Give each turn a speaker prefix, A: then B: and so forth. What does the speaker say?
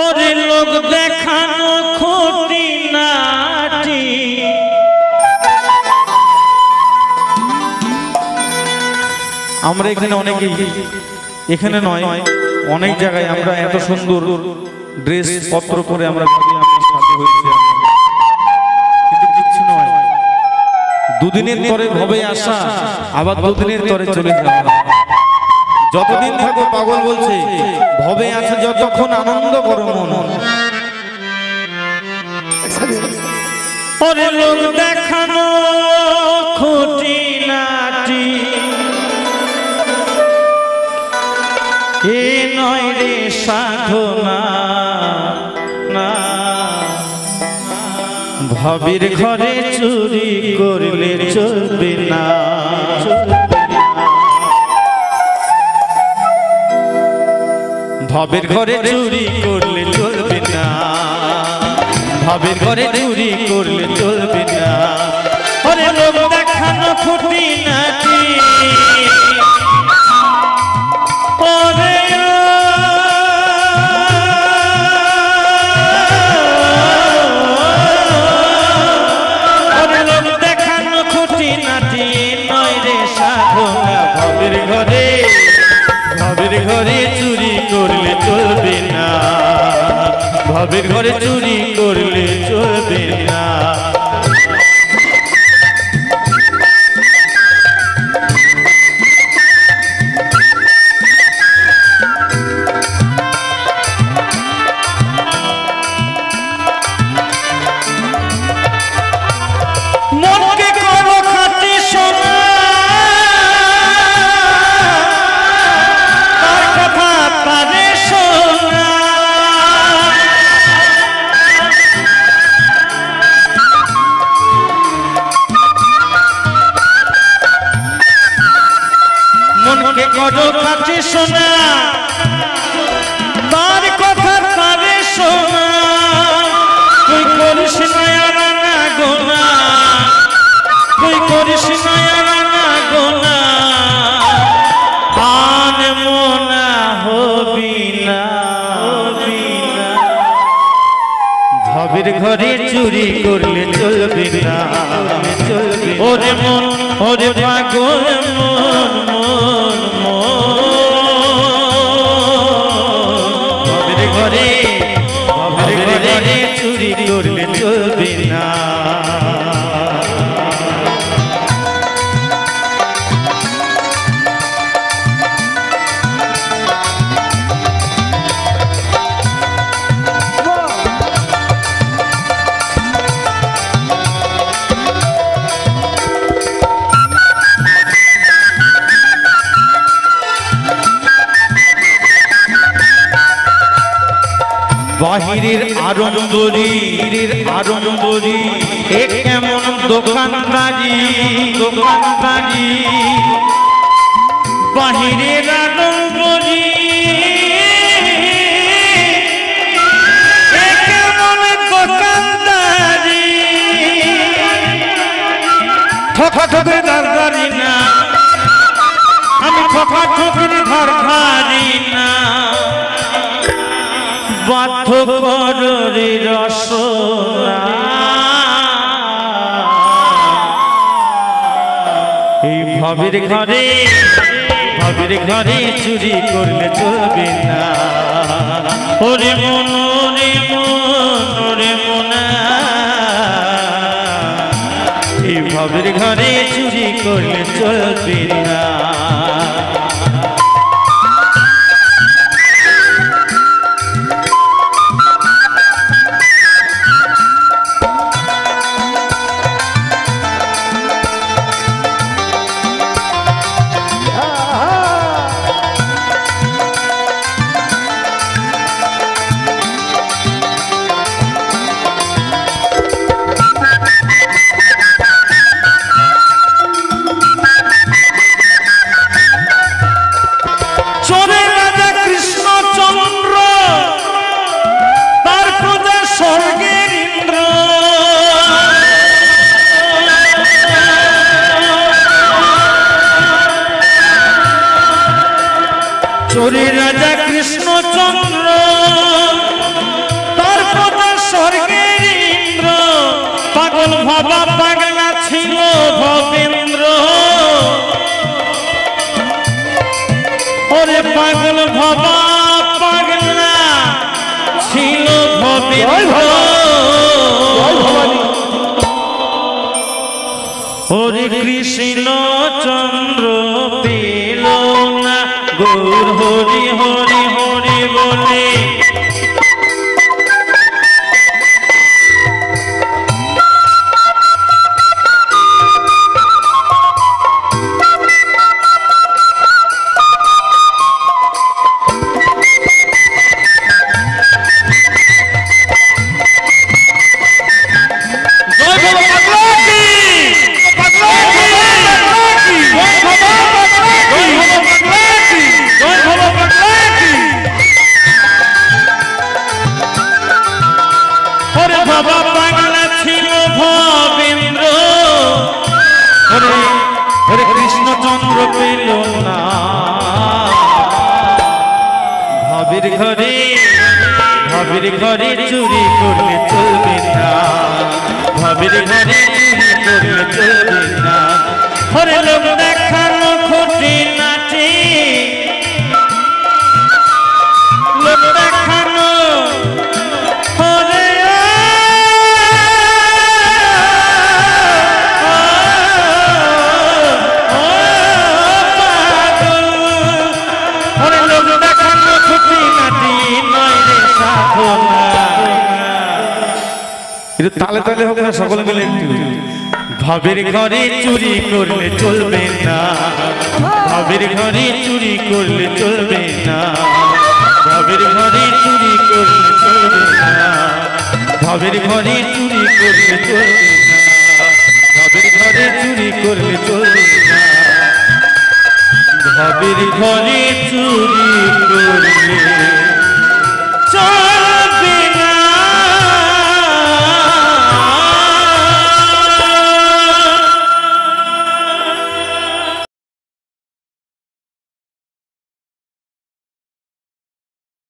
A: ওরে লোক দেখানো খুঁটি নাটি।
B: আমরা এখানে অনেকেই, এখানে নয়, অনেক জায়গায় আমরা এত সুন্দর ড্রেস পত্র পরে আমরা দুদিনের তরে ভবে আসা আবার দুদিনের তরে চলে যাওয়া। যতদিন থাকো পাগল বলছে ভবে আছে যতক্ষণ আনন্দ করো মন।
A: ওরে লোক দেখানো খুঁটি নাটি। এ নয় রে সাধনা না। ভাবির ঘরে চুরি করলে চলবে না। ভাবের ঘরে চুরি করলে চলবে না। ভাবের ঘরে চুরি করলে চলবে না। ঘরে লোক দেখানো ফুটি নাটি ভাবের ঘরে চুরি করলে চলবে না। তার কথা তারে শোনা। তুই তুই করিস নয়া রানা গোনা। আন মোনা হবি না ভাবের ঘরে চুরি করলে চলবে না। চলবে ওরে মন, ওরে পাগল মন। বাহিরের আরম্বরীর আরম্বরী এ কেমন দোকানদারি দোকানদারি বাহিরের আরম্বরী এ কেমন দোকানদারি ঠকা ঠকে দারদারি না, আমি ঠকা ঠকির ঘর ধারি না। বাধ্য কররে রসনা এই ভাবের ঘরে ভাবের ঘরে চুরি করলে চলবে না। ওরে মন ওরে মন মোনা। এই ভাবের ঘরে চুরি করলে চলবে না। চোরে রাজা কৃষ্ণচন্দ্র তার কথা স্বর্গের ইন্দ্র পাগল ভাবা পাগলা ছিল ভবেন্দ্র। ওরে পাগল ভাবা পাগলা ছিল ভবেন্দ্র। ওরে কৃষ্ণচন্দ্র হরি হরি বাবা পাগলা ছিল ভবেন্দ্র। ওরে কৃষ্ণচন্দ্র পেল না। ভাবির ঘরে চুরি করলে চলবে না। ভাবির ঘরে চুরি করলে চলবে না।
B: একটু তালে তালে হোক না, সকলে মিলে একটু।
A: ভাবের ঘরে চুরি করলে চলবে না। ভাবের ঘরে চুরি করলে চলবে না। ভাবের ঘরে চুরি করলে চলবে না। ভাবের ঘরে চুরি করলে চলবে না। ভাবের ঘরে চুরি করলে চলবে না। ভাবের ঘরে চুরি করলে